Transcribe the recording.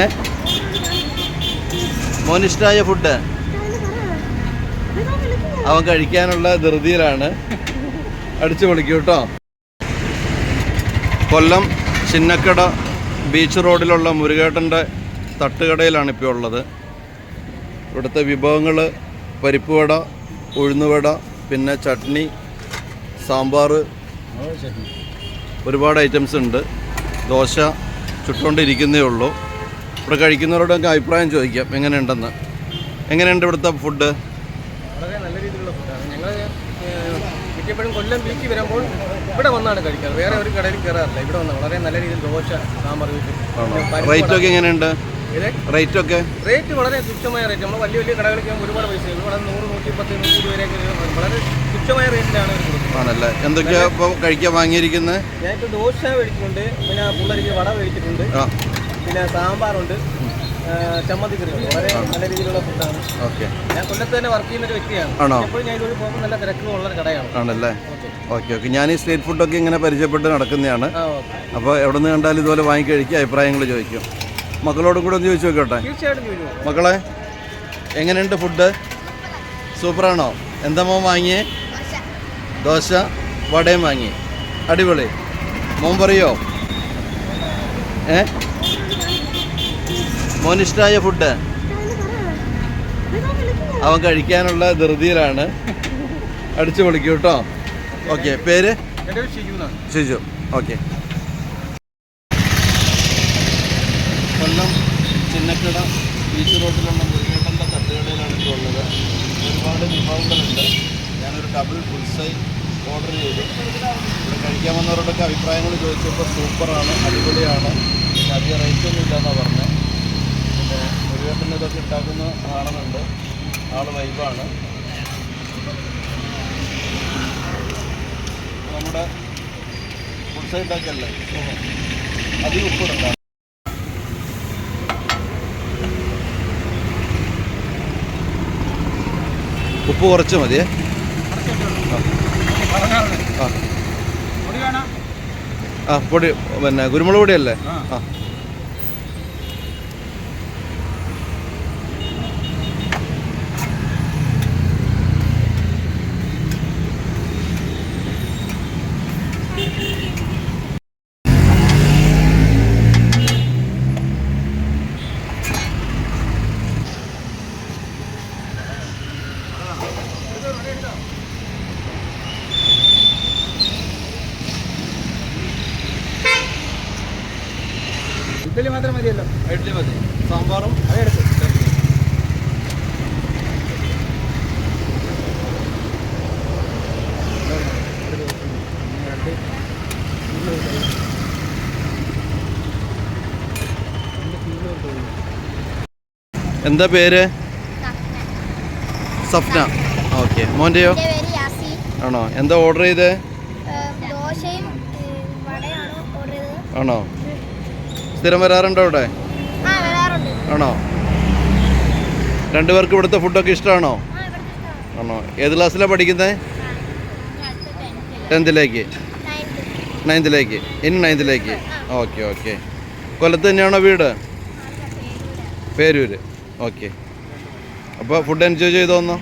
ഏ? മോനിഷ്ടായ ഫുഡ് അവൻ കഴിക്കാനുള്ള ധൃതിയിലാണ്. അടിച്ചു പൊളിക്കൂ കേട്ടോ കൊല്ലം ചിന്നക്കട ബീച്ച് റോഡിലുള്ള മുരുകേട്ടന്റെ തട്ടുകടയിലാണ് ഇപ്പോൾ ഉള്ളത്. ഇവിടുത്തെ വിഭവങ്ങൾ പരിപ്പുവട ഉഴുന്നുവട പിന്നെ ചട്നി സാമ്പാർ ഒരുപാട് ഐറ്റംസ് ഉണ്ട്. ദോശ ചുട്ടുകൊണ്ടിരിക്കുന്നേ ഉള്ളൂ. ഇവിടെ കഴിക്കുന്നവരോടൊക്കെ അഭിപ്രായം ചോദിക്കാം. എങ്ങനെയുണ്ടെന്ന്? എങ്ങനെയുണ്ട് ഇവിടുത്തെ ഫുഡ് വളരെ നല്ല രീതിയിലുള്ള ഫുഡാണ് ഞങ്ങൾ മിക്കപ്പോഴും കൊല്ലം ബീച്ചിൽ വരുമ്പോൾ ഇവിടെ വന്നാണ് കഴിക്കാറ്. വേറെ ഒരു കടയിൽ കയറാറില്ല ഇവിടെ വന്ന വളരെ നല്ല രീതിയിൽ ദോശ സാമ്പാർ റേറ്റ് ഒക്കെ എങ്ങനെയുണ്ട്? റേറ്റ് ഒക്കെ? റേറ്റ് വളരെ തുച്ഛമായ റേറ്റ് നമ്മൾ വലിയ വലിയ കടകളിലേക്ക് ഒരുപാട് പൈസ ഇവിടെ നൂറ് നൂറ്റി പത്ത് നൂറ്റി ഇരുപത് വരെയൊക്കെ വളരെ തുച്ഛമായ റേറ്റിലാണ് ആണല്ലേ? എന്തൊക്കെയാ ഇപ്പോൾ കഴിക്കാൻ വാങ്ങിയിരിക്കുന്നത് ഞാനിപ്പോൾ ദോശ മേടിച്ചിട്ടുണ്ട്. പിന്നെ പുള്ളരിക്ക് വട മേടിച്ചിട്ടുണ്ട്. പിന്നെ സാമ്പാറുണ്ട്. ചമ്മന്തിക്കറി. വളരെ നല്ല രീതിയിലുള്ള ഫുഡാണ്. ഓക്കെ. ഞാൻ കൊല്ലത്ത് തന്നെ വർക്ക് ചെയ്യുന്ന ഒരു വ്യക്തിയാണ്. ആണോ? എപ്പോഴും ഞാൻ ഇതുവഴി പോകുമ്പോൾ നല്ല തിരക്കുള്ള ഒരു കടയാണ്. ആണല്ലേ? ഓക്കെ. ഓക്കെ ഞാൻ ഈ സ്ട്രീറ്റ് ഫുഡൊക്കെ ഇങ്ങനെ പരിചയപ്പെട്ട് നടക്കുന്നതാണ്. അപ്പോൾ എവിടെ നിന്ന് കണ്ടാലും ഇതുപോലെ വാങ്ങി കഴിക്കുക അഭിപ്രായങ്ങൾ ചോദിക്കും. മക്കളോടും കൂടെ ഒന്ന് ചോദിച്ചു നോക്കട്ടെ? തീർച്ചയായിട്ടും മക്കളെ എങ്ങനെയുണ്ട് ഫുഡ് സൂപ്പറാണോ? എന്താ മോൻ വാങ്ങിയേ? ദോശ വടയും വാങ്ങി. അടിപൊളി. മോൻ പറയോ? ഏ? മോനിഷ്ടായ ഫുഡ് അവൻ കഴിക്കാനുള്ള ധൃതിയിലാണ്. അടിച്ചു പൊളിക്കും കേട്ടോ. ഓക്കെ പേര്? ഷിജു. ഓക്കെ കൊല്ലം ചിന്നക്കട ബീച്ച് റോഡിലുള്ള മുരുകേട്ടന്റെ തട്ടുകടയിലാണ് ഇപ്പോൾ ഉള്ളത്. ഒരുപാട് വിഭവങ്ങളുണ്ട്. ഞാനൊരു ഡബിൾ ഫുൾ സൈസ് ഓർഡർ ചെയ്തു കഴിക്കാൻ വന്നവരോടൊക്കെ അഭിപ്രായങ്ങൾ ചോദിച്ചപ്പോൾ സൂപ്പറാണ് അടിപൊളിയാണ്. പിന്നെ അധികം റേറ്റ് ഒന്നും ഇല്ലെന്നാണ് പറഞ്ഞത് ഇതൊക്കെ ഉണ്ടാക്കുന്ന ആണെന്നുണ്ട് ആൾ വൈബാണ്. നമ്മുടെ ഫുൾ സൈഡ് ഉണ്ടാക്കല്ലേ അധികം ഉപ്പിടണ്ട ഉപ്പ് കുറച്ച് മതിയേ? ആ. പൊടി പിന്നെ കുരുമുളക് പൊടിയല്ലേ? ആ. ഇഡ്ഡലി മാത്രം മതിയല്ലോ. ഇഡ്ഡലി മതി. സാമ്പാറും അതെടുത്ത് എന്താ പേര്? സ്വപ്ന ഓക്കെ. മോന്റെയോ ആണോ? എന്താ ഓർഡർ ചെയ്തേ? ദോശയും വടയാണ് ഓർഡർ ആണോ? സ്ഥിരം വരാറുണ്ടോ ഇവിടെ ആണോ? രണ്ടുപേർക്ക് ഇവിടുത്തെ ഫുഡൊക്കെ ഇഷ്ടമാണോ? ആണോ? ഏത് ക്ലാസ്സിലാണ് പഠിക്കുന്നത് ടെൻത്തിലേക്ക്. നയൻത്ത് നയൻത്തിലേക്ക്. ഇനി നയൻത്തിലേക്ക്. Okay okay. കൊല്ലത്ത് തന്നെയാണോ വീട്? പേരൂര്. ഓക്കെ. അപ്പോൾ ഫുഡ് എൻജോയ് ചെയ്തോന്നോ